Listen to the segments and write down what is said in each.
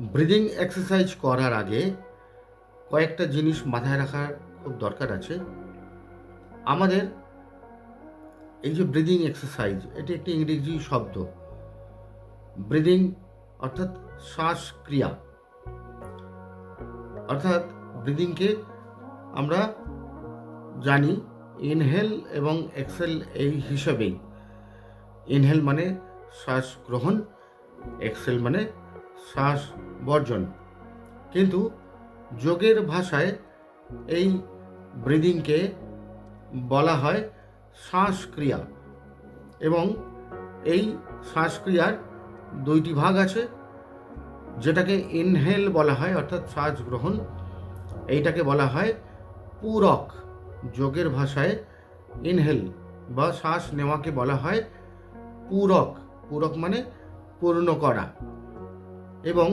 Breathing exercise করার আগে কয়েকটা জিনিস মাথায় রাখার খুব দরকার আছে। আমাদের এই যে ব্রিদিং এক্সারসাইজ এটি একটি ইংরেজি শব্দ। ব্রিদিং অর্থাৎ শ্বাসক্রিয়া। অর্থাৎ ব্রিদিংকে আমরা জানি ইনহেল এবং এক্সেল এই হিসাবেই। ইনহেল মানে শ্বাস গ্রহণ এক্সেল মানে শ্বাস বর্জন। কিন্তু যোগের ভাষায় এই ব্রিদিংকে বলা হয় শ্বাসক্রিয়া এবং এই শ্বাসক্রিয়ার দুইটি ভাগ আছে, যেটাকে ইনহেল বলা হয়, অর্থাৎ শ্বাস গ্রহণ। এইটাকে বলা হয় পূরক। যোগের ভাষায় ইনহেল বা শ্বাস নেওয়াকে বলা হয় পূরক। পূরক মানে পূর্ণ করা। এবং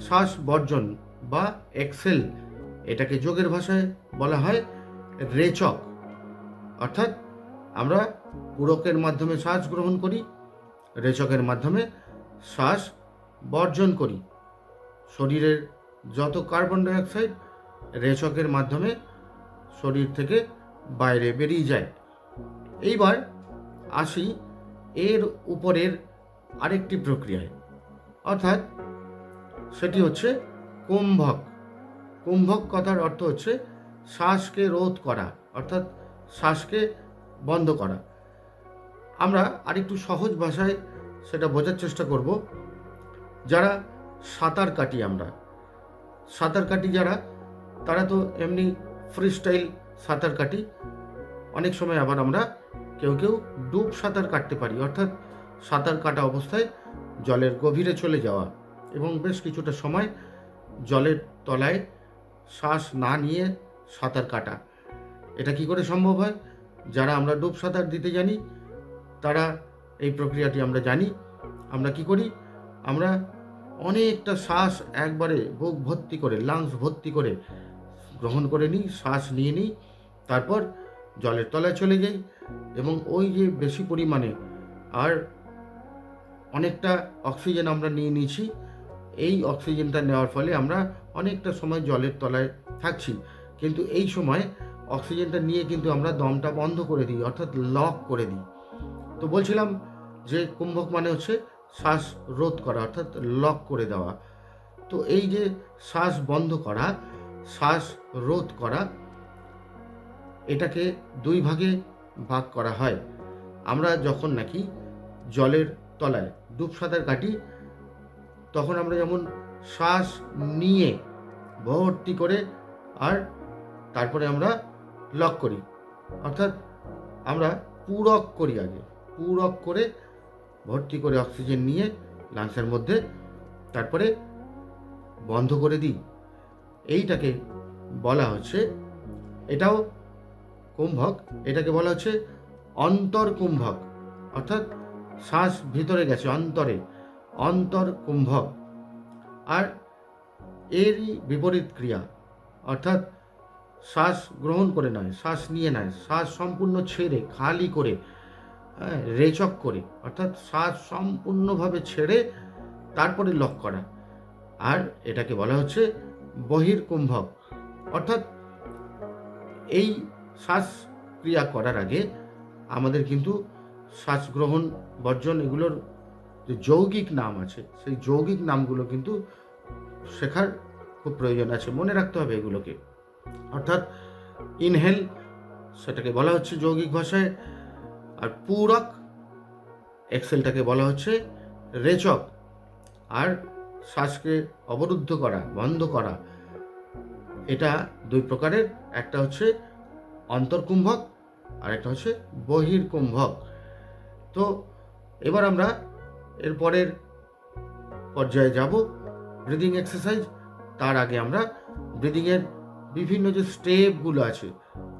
শ্বাস বর্জন বা এক্সেল এটাকে যোগের ভাষায় বলা হয় রেচক। অর্থাৎ আমরা পূরকের মাধ্যমে শ্বাস গ্রহণ করি, রেচকের মাধ্যমে শ্বাস বর্জন করি। শরীরের যত কার্বন ডাইঅক্সাইড রেচকের মাধ্যমে শরীর থেকে বাইরে বেরিয়ে যায়। এইবার আসি এর উপরের আরেকটি প্রক্রিয়ায়। অর্থাৎ সেটি হচ্ছে কুম্ভক। কুম্ভক কথার অর্থ হচ্ছে শ্বাসকে রোধ করা, অর্থাৎ শ্বাসকে বন্ধ করা। আমরা আরেকটু সহজ ভাষায় সেটা বোঝার চেষ্টা করব। যারা সাঁতার কাটি আমরা, সাঁতার কাটি যারা, তারা তো এমনি ফ্রি স্টাইল সাঁতার কাটি। অনেক সময় আবার আমরা কেউ কেউ ডুব সাঁতার কাটতে পারি, অর্থাৎ সাঁতার কাটা অবস্থায় জলের গভীরে চলে যাওয়া। এবং বেশ কিছুটা সময় জলের তলায় শ্বাস না নিয়ে সাঁতার কাটা। এটা কি করে সম্ভব হয়? যারা আমরা ডুব সাঁতার দিতে জানি, তারা এই প্রক্রিয়াটি আমরা জানি। আমরা কি করি? আমরা অনেকটা শ্বাস একবারে বুক ভর্তি করে লাংস ভর্তি করে গ্রহণ করে নিই, শ্বাস নিয়ে নিই, তারপর জলের তলায় চলে যাই এবং ওই যে বেশি পরিমাণে আর অনেকটা অক্সিজেন আমরা নিয়ে নিয়েছি এই অক্সিজেনটা নেওয়ার ফলে আমরা অনেকটা সময় জলের তলায় থাকছি। কিন্তু এই সময় অক্সিজেনটা নিয়ে কিন্তু আমরা দমটা বন্ধ করে দিই, অর্থাৎ লক করে দিই। তো বলছিলাম যে কুম্ভক মানে হচ্ছে শ্বাস রোধ করা, অর্থাৎ লক করে দেওয়া। তো এই যে শ্বাস বন্ধ করা, শ্বাস রোধ করা, এটাকে দুই ভাগে ভাগ করা হয়। আমরা যখন নাকি জলের তলায় ডুব সাঁতার কাটি তখন আমরা যেমন শ্বাস নিয়ে ভর্তি করে আর তারপরে আমরা লক করি। অর্থাৎ আমরা পূরক করি আগে। পূরক করে ভর্তি করে অক্সিজেন নিয়ে লাংসের মধ্যে তারপরে বন্ধ করে দিই। এইটাকে বলা হচ্ছে, এটাও কুম্ভক, এটাকে বলা হচ্ছে অন্তর কুম্ভক অর্থাৎ শ্বাস ভিতরে গেছে, অন্তরে। অন্তর কুম্ভক আর এরই বিপরীত ক্রিয়া অর্থাৎ শ্বাস গ্রহণ করে নয় শ্বাস নিয়ে নয় শ্বাস সম্পূর্ণ ছেড়ে খালি করে হ্যাঁ, রেচক করে অর্থাৎ শ্বাস সম্পূর্ণভাবে ছেড়ে তারপরে লক করা। আর এটাকে বলা হচ্ছে বহির্কুম্ভক অর্থাৎ এই শ্বাস ক্রিয়া করার আগে আমাদের কিন্তু শ্বাস গ্রহণ বর্জন এগুলোর যে যৌগিক নাম আছে, সেই যৌগিক নামগুলো কিন্তু শেখার খুব প্রয়োজন আছে। মনে রাখতে হবে এগুলোকে। অর্থাৎ ইনহেল, সেটাকে বলা হচ্ছে যৌগিক ভাষায়, আর পূরক, এক্সেলটাকে বলা হচ্ছে রেচক। আর শ্বাসকে অবরুদ্ধ করা, বন্ধ করা, এটা দুই প্রকারের। একটা হচ্ছে অন্তর্কুম্ভক আর একটা হচ্ছে বহির্কুম্ভক। তো এবার আমরা এর পরের পর্যায়ে যাব ব্রিদিং এক্সারসাইজ তার আগে আমরা ব্রিদিংয়ের বিভিন্ন যে স্টেপগুলো আছে,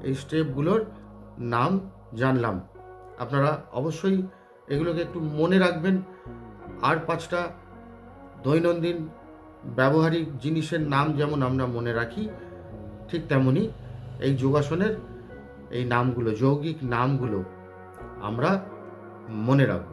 এই স্টেপগুলোর নাম জানলাম। আপনারা অবশ্যই এগুলোকে একটু মনে রাখবেন। আর পাঁচটা দৈনন্দিন ব্যবহারিক জিনিসের নাম যেমন আমরা মনে রাখি, ঠিক তেমনি এই যোগাসনের এই নামগুলো, যৌগিক নামগুলো আমরা মনে রাখব।